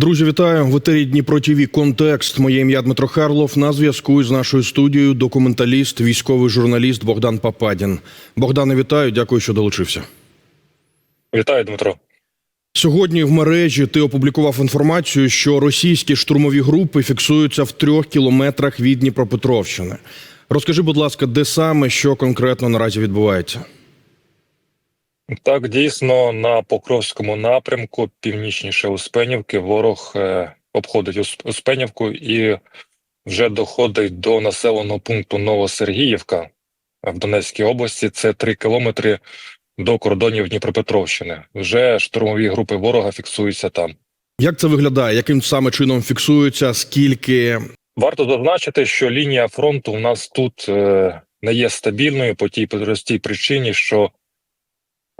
Друзі, вітаю в етері Дніпро ТІВІ Контекст. Моє ім'я Дмитро Харлов. На зв'язку з нашою студією документаліст, військовий журналіст Богдан Пападін. Богдане, вітаю. Дякую, що долучився. Вітаю, Дмитро. Сьогодні в мережі ти опублікував інформацію, що російські штурмові групи фіксуються в трьох кілометрах від Дніпропетровщини. Розкажи, будь ласка, де саме що конкретно наразі відбувається? Так, дійсно, на Покровському напрямку, північніше Успенівки, ворог е, обходить Усп- Успенівку і вже доходить до населеного пункту Новосергіївка в Донецькій області. Це три кілометри до кордонів Дніпропетровщини. Вже штурмові групи ворога фіксуються там. Як це виглядає? Яким саме чином фіксуються? Скільки Варто зазначити, що лінія фронту у нас тут е, не є стабільною по тій простій причині, що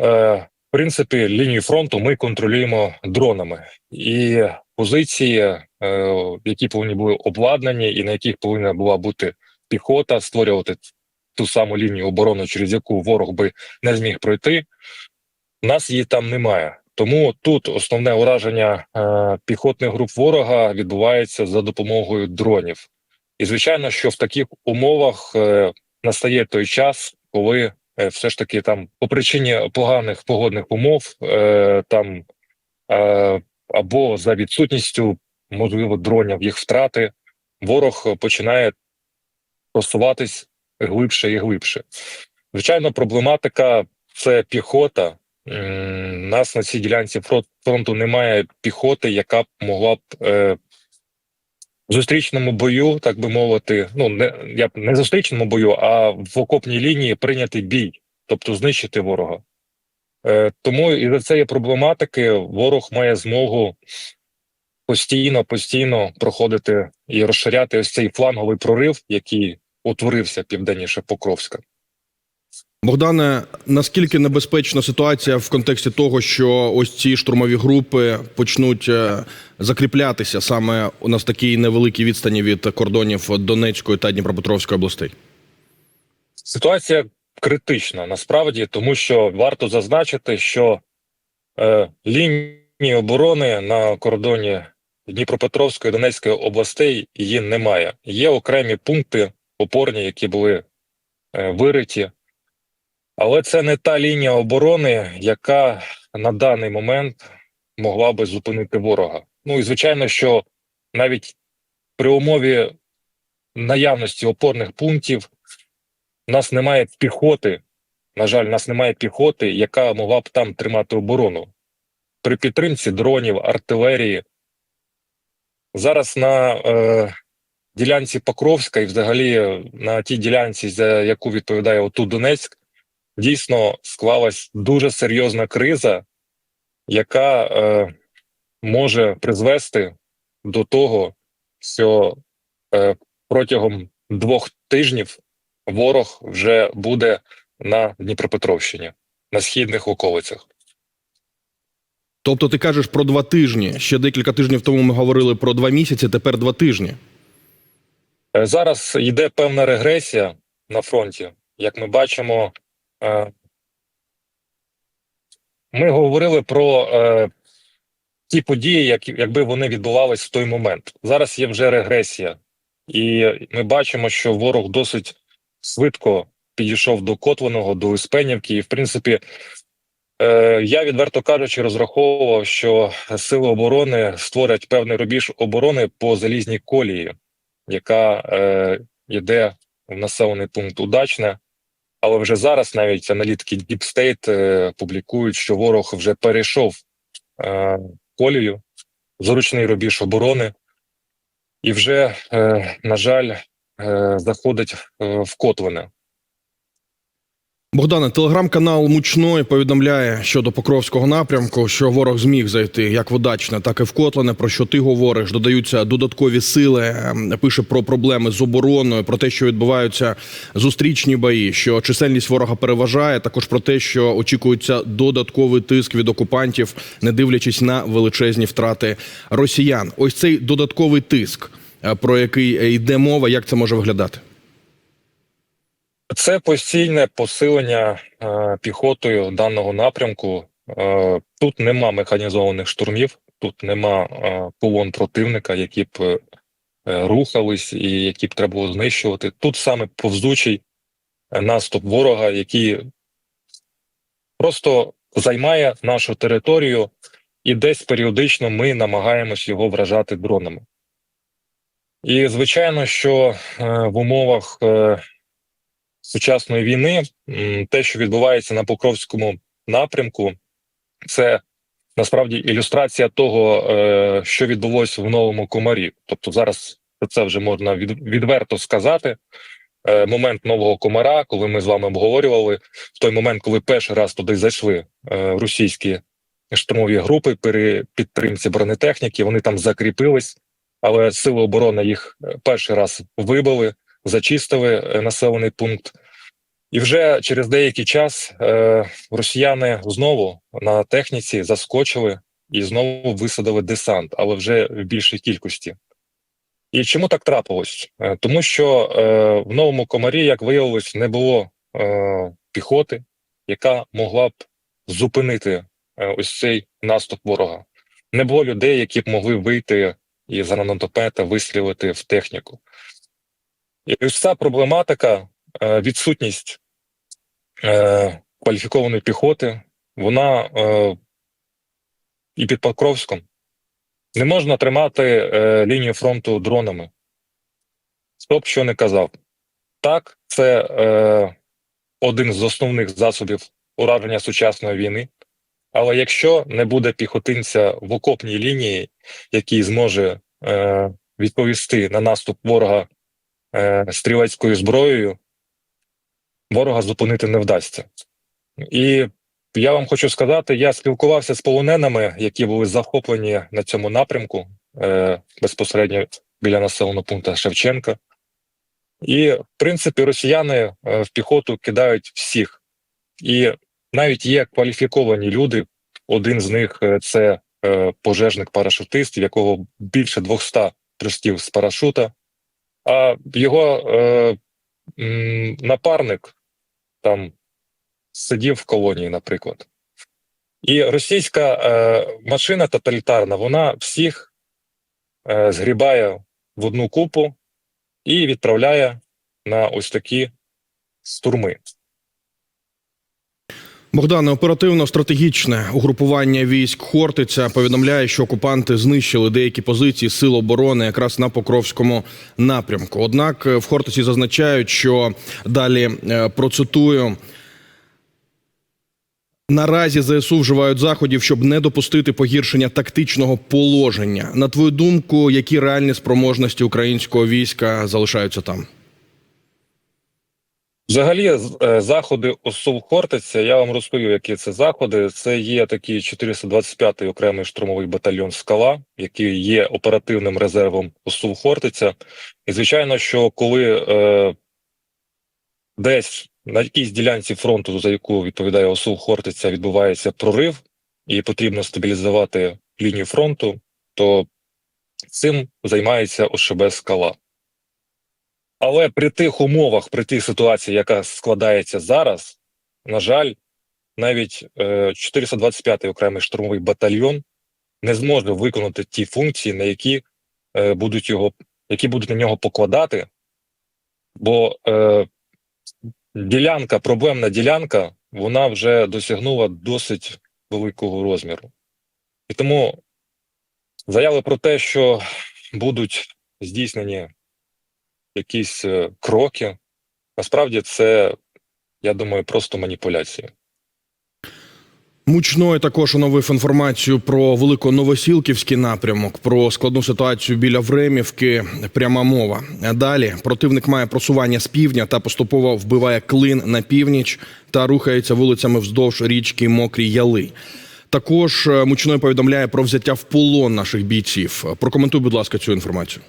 в принципі лінію фронту ми контролюємо дронами, і позиції, е, які повинні були обладнані, і на яких повинна була бути піхота, створювати ту саму лінію оборони, через яку ворог би не зміг пройти. Нас її там немає. Тому тут основне ураження е, піхотних груп ворога відбувається за допомогою дронів. І звичайно, що в таких умовах е, настає той час, коли е, все ж таки там по причині поганих погодних умов, е, там е, або за відсутністю можливо дронів їх втрати, ворог починає просуватись глибше і глибше. Звичайно, проблематика це піхота. Нас на цій ділянці фронту немає піхоти, яка б могла б е, зустрічному бою, так би мовити, ну не я б не зустрічному бою, а в окопній лінії прийняти бій, тобто знищити ворога. Е, тому і за цієї проблематики ворог має змогу постійно, постійно проходити і розширяти ось цей фланговий прорив, який утворився південніше Покровська. Богдане, наскільки небезпечна ситуація в контексті того, що ось ці штурмові групи почнуть е, закріплятися саме у нас такій невеликій відстані від кордонів Донецької та Дніпропетровської областей? Ситуація критична насправді, тому що варто зазначити, що е, лінії оборони на кордоні Дніпропетровської Донецької областей її немає. Є окремі пункти опорні, які були е, вириті, але це не та лінія оборони, яка на даний момент могла би зупинити ворога. Ну і звичайно, що навіть при умові наявності опорних пунктів у нас немає піхоти. На жаль, у нас немає піхоти, яка могла б там тримати оборону. При підтримці дронів, артилерії. Зараз на е, ділянці Покровська і взагалі на тій ділянці, за яку відповідає ОТУ Донецьк, дійсно склалась дуже серйозна криза, яка е, може призвести до того, що е, протягом двох тижнів ворог вже буде на Дніпропетровщині, на східних околицях. Тобто ти кажеш про два тижні. Ще декілька тижнів тому ми говорили про два місяці, тепер два тижні. Е, Зараз йде певна регресія на фронті. Як ми бачимо, ми говорили про е, ті події, як, якби вони відбувались в той момент. Зараз є вже регресія, і ми бачимо, що ворог досить швидко підійшов до Котлиного, до Успенівки, і в принципі. Е, Я відверто кажучи, розраховував, що сили оборони створять певний рубіж оборони по залізній колії, яка е, йде в населений пункт Удачне. Але вже зараз навіть аналітики Deep State е, публікують, що ворог вже перейшов е, колію, зручний рубіж оборони, і вже, е, на жаль, заходить в Котлине. Богдане, телеграм-канал Мучной повідомляє щодо Покровського напрямку, що ворог зміг зайти як в Удачне, так і в Котлане. Про що ти говориш? Додаються додаткові сили. ем, Пише про проблеми з обороною, про те, що відбуваються зустрічні бої, що чисельність ворога переважає. Також про те, що очікується додатковий тиск від окупантів, не дивлячись на величезні втрати росіян. Ось цей додатковий тиск, е, про який йде мова, як це може виглядати? Це постійне посилення е, піхотою даного напрямку. Е, тут нема механізованих штурмів. тут нема е, колон противника, які б е, рухались і які б треба було знищувати. Тут саме повзучий е, наступ ворога, який просто займає нашу територію, і десь періодично ми намагаємось його вражати дронами. І звичайно, що е, в умовах е, сучасної війни те, що відбувається на Покровському напрямку, це насправді ілюстрація того, е, що відбулося в новому комарі. Тобто, зараз це вже можна від, відверто сказати. Е, момент нового комара, коли ми з вами обговорювали, в той момент, коли перший раз туди зайшли е, російські штурмові групи при підтримці бронетехніки, вони там закріпились, але сили оборони їх перший раз вибили, зачистили е, населений пункт. І вже через деякий час е, росіяни знову на техніці заскочили і знову висадили десант, але вже в більшій кількості. І чому так трапилось? Е, тому що е, в новому комарі, як виявилось, не було е, піхоти, яка могла б зупинити е, ось цей наступ ворога. Не було людей, які б могли вийти і з гранатомета вистрілити в техніку. І ось ця проблематика, е, відсутність е, кваліфікованої піхоти, вона е, і під Покровськом. Не можна тримати лінію фронту дронами. Хто б що не казав. Так, це один з основних засобів ураження сучасної війни. Але якщо не буде піхотинця в окопній лінії, який зможе е, відповісти на наступ ворога стрілецькою зброєю, ворога зупинити не вдасться. І я вам хочу сказати, я спілкувався з полоненими, які були захоплені на цьому напрямку е, безпосередньо біля населеного пункту Шевченка. І, в принципі, росіяни е, в піхоту кидають всіх. І навіть є кваліфіковані люди. Один з них е, це е, пожежник-парашутист, в якого більше 200 прыжків з парашута, а його е, напарник там сидів в колонії, наприклад. І російська е, машина тоталітарна, вона всіх е, згрібає в одну купу і відправляє на ось такі штурми. Богдане, оперативно-стратегічне угрупування військ Хортиця повідомляє, що окупанти знищили деякі позиції сил оборони якраз на Покровському напрямку. Однак е, в Хортиці зазначають, що далі е, процитую. Наразі ЗСУ вживають заходів, щоб не допустити погіршення тактичного положення. На твою думку, які реальні спроможності українського війська залишаються там? Взагалі, е, заходи ОСУВ Хортиця, я вам розповів, які це заходи. Це є такий 425-й окремий штурмовий батальйон Скала, який є оперативним резервом ОСУВ Хортиця. І звичайно, що коли е, десь на якійсь ділянці фронту, за яку відповідає ОСУВ Хортиця, відбувається прорив, і потрібно стабілізувати лінію фронту, то цим займається ОШБ Скала. Але при тих умовах, при тій ситуації, яка складається зараз, на жаль, навіть е, 425-й окремий штурмовий батальйон не зможе виконати ті функції, на які е, будуть його, які будуть на нього покладати, бо е, ділянка, проблемна ділянка, вона вже досягнула досить великого розміру. І тому заяви про те, що будуть здійснені якісь е, кроки. Насправді це, я думаю, просто маніпуляції. Мучной також оновив інформацію про великоновосілківський напрямок, про складну ситуацію біля Времівки. Пряма мова. Далі противник має просування з півдня та поступово вбиває клин на північ та рухається вулицями вздовж річки Мокрі Яли. Також е, Мучной повідомляє про взяття в полон наших бійців. Прокоментуй, будь ласка, цю інформацію.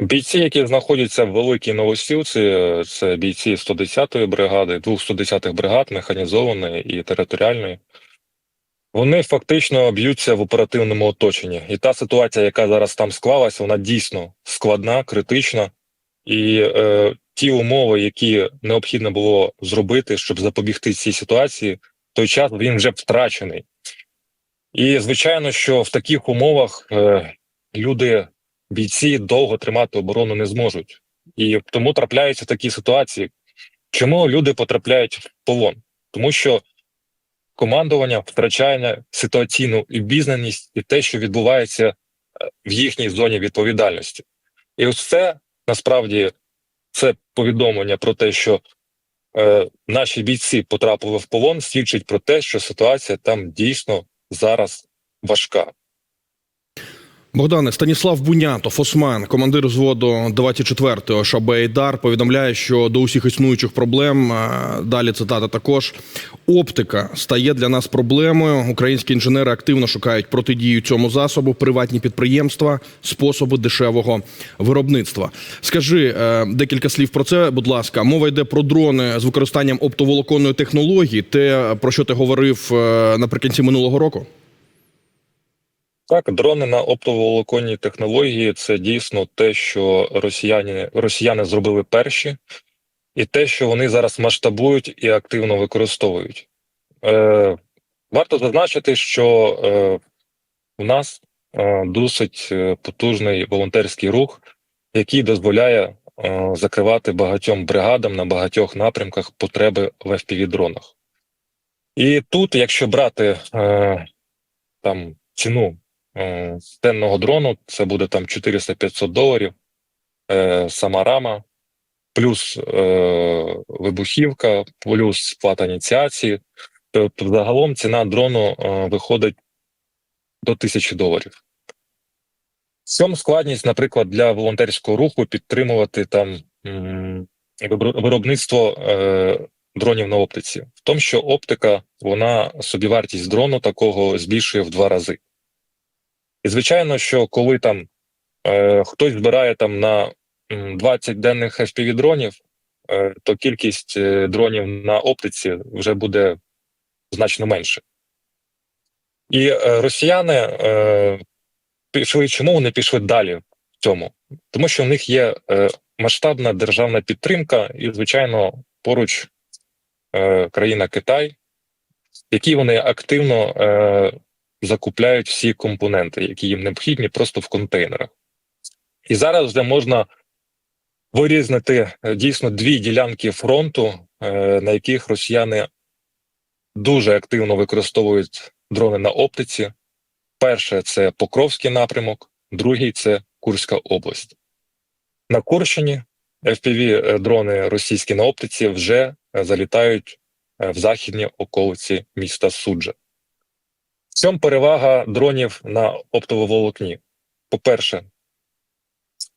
Бійці, які знаходяться в Великій Новосілці, е, це бійці 110-ї бригади, двох 110-х бригад, механізованої і територіальної. Вони фактично б'ються в оперативному оточенні. І та ситуація, яка зараз там склалася, вона дійсно складна, критична. І е, ті умови, які необхідно було зробити, щоб запобігти цій ситуації, той час він вже втрачений. І звичайно, що в таких умовах е, люди, бійці, довго тримати оборону не зможуть. І тому трапляються такі ситуації. Чому люди потрапляють в полон? Тому що командування втрачає ситуаційну обізнаність і те, що відбувається е, в їхній зоні відповідальності. І ось це насправді це повідомлення про те, що е, наші бійці потрапили в полон, свідчить про те, що ситуація там дійсно зараз важка. Богдане Станіслав Бунятов, Осман, командир взводу 24-го ШАБ «Айдар», повідомляє, що до усіх існуючих проблем далі цитата також оптика стає для нас проблемою. Українські інженери активно шукають протидію цьому засобу, приватні підприємства, способи дешевого виробництва. Скажи е, декілька слів про це, будь ласка. Мова йде про дрони з використанням оптоволоконної технології. Те про що ти говорив е, наприкінці минулого року. Так, дрони на оптоволоконні технології це дійсно те, що росіяни, росіяни зробили перші, і те, що вони зараз масштабують і активно використовують. Е, варто зазначити, що е, у нас е, досить е, потужний волонтерський рух, який дозволяє е, закривати багатьом бригадам на багатьох напрямках потреби в FPV-дронах. І тут, якщо брати е, там ціну е, денного дрону, це буде там 400-500 доларів, е, сама рама, плюс е, вибухівка, плюс сплата ініціації. Тобто, загалом ціна дрону виходить до 1000 доларів. В цьому складність, наприклад, для волонтерського руху підтримувати там виробництво дронів на оптиці. В тому, що оптика, вона собівартість дрону такого збільшує в два рази. І звичайно, що коли там е, хтось збирає там на 20 денних FPV дронів, е, то кількість е, дронів на оптиці вже буде значно менше. І е, росіяни е, пішли, чому вони пішли далі в цьому? Тому що в них є е, масштабна державна підтримка, і, звичайно, поруч е, країна Китай, в якій вони активно е, закупляють всі компоненти, які їм необхідні, просто в контейнерах. І зараз вже можна вирізнити е, дійсно дві ділянки фронту, е, на яких росіяни дуже активно використовують дрони на оптиці. Перше це Покровський напрямок, другий це Курська область. На Курщині fpv дрони російські на оптиці вже е, залітають е, в західні околиці міста Суджа. В цьому перевага дронів на оптоволокні. По-перше,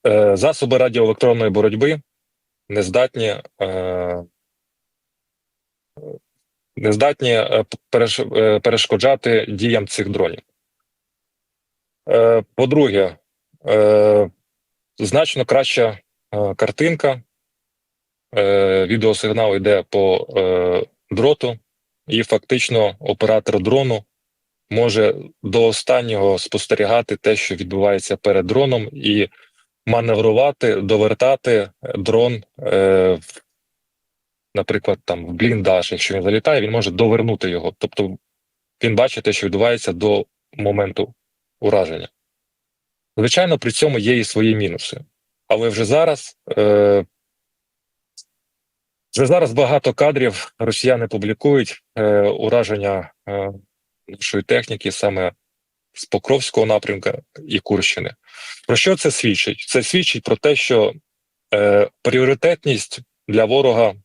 е, засоби радіоелектронної боротьби не здатні, е, не здатні е, переш- перешкоджати діям цих дронів. По-друге, значно краща картинка. Відеосигнал йде по дроту, і фактично оператор дрону може до останнього спостерігати те, що відбувається перед дроном, і маневрувати, довертати дрон, е, наприклад, там в бліндаж. Якщо він залітає, він може довернути його. Тобто він бачить те, що відбувається до моменту ураження. Звичайно, при цьому є і свої мінуси. Але вже зараз, е, вже зараз багато кадрів росіяни публікують е, ураження е, нашої техніки саме з Покровського напрямка і Курщини. Про що це свідчить? Це свідчить про те, що е, пріоритетність для ворога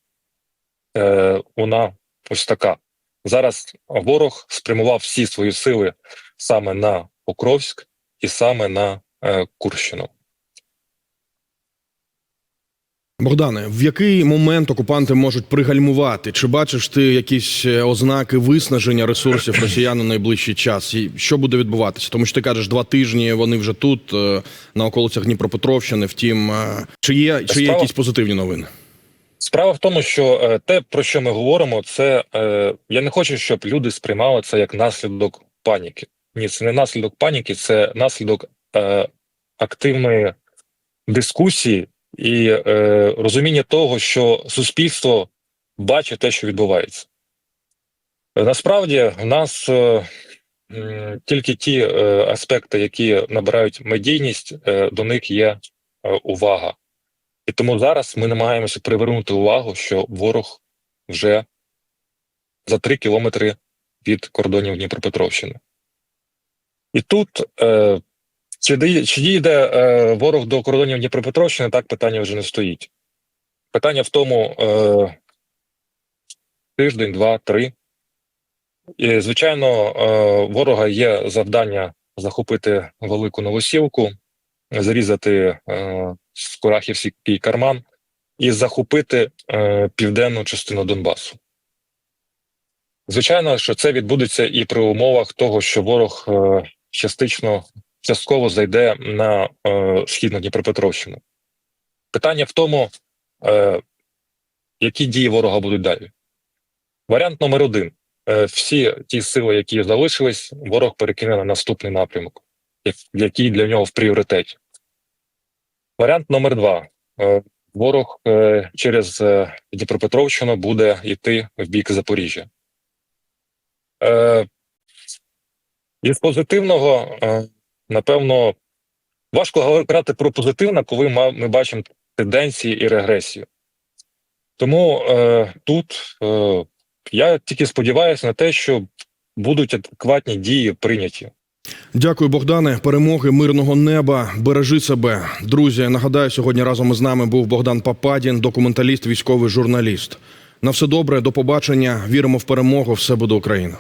е, вона ось така. Зараз ворог спрямував всі свої сили саме на Покровськ і саме на е, Курщину. Богдане, в який момент окупанти можуть пригальмувати? Чи бачиш ти якісь е, ознаки виснаження ресурсів росіян у найближчий час? І що буде відбуватися? Тому що ти кажеш, два тижні вони вже тут, е, на околицях Дніпропетровщини. Втім, е, чи є, чи є Справа- якісь позитивні новини? Справа в тому, що те, про що ми говоримо, це е, я не хочу, щоб люди сприймали це як наслідок паніки. Ні, це не наслідок паніки, це наслідок е, активної дискусії і е, розуміння того, що суспільство бачить те, що відбувається. Насправді, в нас е, тільки ті е, аспекти, які набирають медійність, е, до них є е, увага. І тому зараз ми намагаємося привернути увагу, що ворог вже за три кілометри від кордонів Дніпропетровщини. І тут е, чи, чи дійде е, ворог до кордонів Дніпропетровщини, так питання вже не стоїть. Питання в тому е, тиждень, два, три. І, звичайно, е, ворога є завдання захопити велику новосілку, зарізати е, Скурахівський карман і захопити е, південну частину Донбасу. Звичайно, що це відбудеться і при умовах того, що ворог е, частично частково зайде на е, східну Дніпропетровщину. Питання в тому, е, які дії ворога будуть далі. Варіант номер один: Е, всі ті сили, які залишились, ворог перекине на наступний напрямок, який для нього в пріоритеті. Варіант номер два: Е, ворог е, через е, Дніпропетровщину буде йти в бік Запоріжжя. Е, із позитивного, е, напевно, важко говорити про позитивне, коли ми бачимо тенденції і регресію. Тому е, тут е, я тільки сподіваюся на те, що будуть адекватні дії прийняті. Дякую, Богдане. Перемоги, мирного неба. Бережи себе, друзі. Нагадаю, сьогодні разом із нами був Богдан Пападін, документаліст, військовий журналіст. На все добре, до побачення. Віримо в перемогу. Все буде Україна.